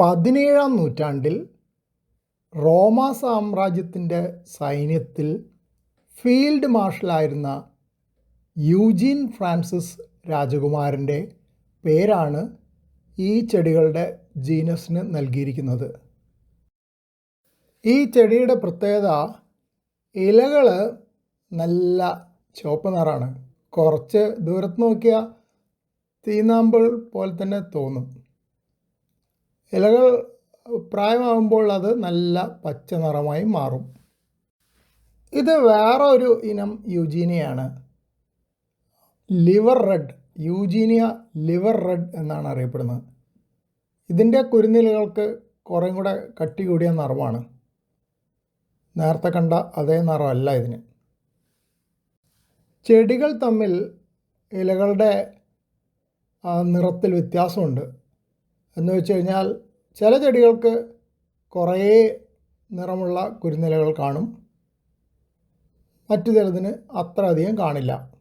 പതിനേഴാം നൂറ്റാണ്ടിൽ റോമ സാമ്രാജ്യത്തിന്റെ സൈന്യത്തിൽ ഫീൽഡ് മാർഷലായിരുന്ന യൂജീൻ ഫ്രാൻസിസ് രാജകുമാരന്റെ പേരാണ് ഈ ചെടികളുടെ ജീനസിന് നൽകിയിരിക്കുന്നത്. ഈ ചെടിയുടെ പ്രത്യേകത ഇലകൾ നല്ല ചുവപ്പ് നിറാണ് കുറച്ച് ദൂരത്ത് നോക്കിയാൽ തീനാമ്പിൾ പോലെ തന്നെ തോന്നും. ഇലകൾ പ്രായമാകുമ്പോൾ അത് നല്ല പച്ച നിറമായി മാറും. ഇത് വേറെ ഒരു ഇനം യുജീനിയാണ്. Liver red eugenia liver red എന്നാണ് അറിയപ്പെടുന്നത്. ഇതിന്റെ കുരുന്നിലകൾക്ക് കുറേ കൂടെ കട്ടി കൂടിയ നിറമാണ്. നേരത്തെ കണ്ട അതേ നിറമല്ല ഇതിന്. ചെടികൾ തമ്മിൽ ഇലകളുടെ നിറത്തിൽ വ്യത്യാസമുണ്ട്. എന്ന് വെച്ച് കഴിഞ്ഞാൽ ചില ചെടികൾക്ക് കുറേ നിറമുള്ള കുരുന്നിലകൾ കാണും. മറ്റു ചിലതിന് അത്ര അധികം കാണില്ല.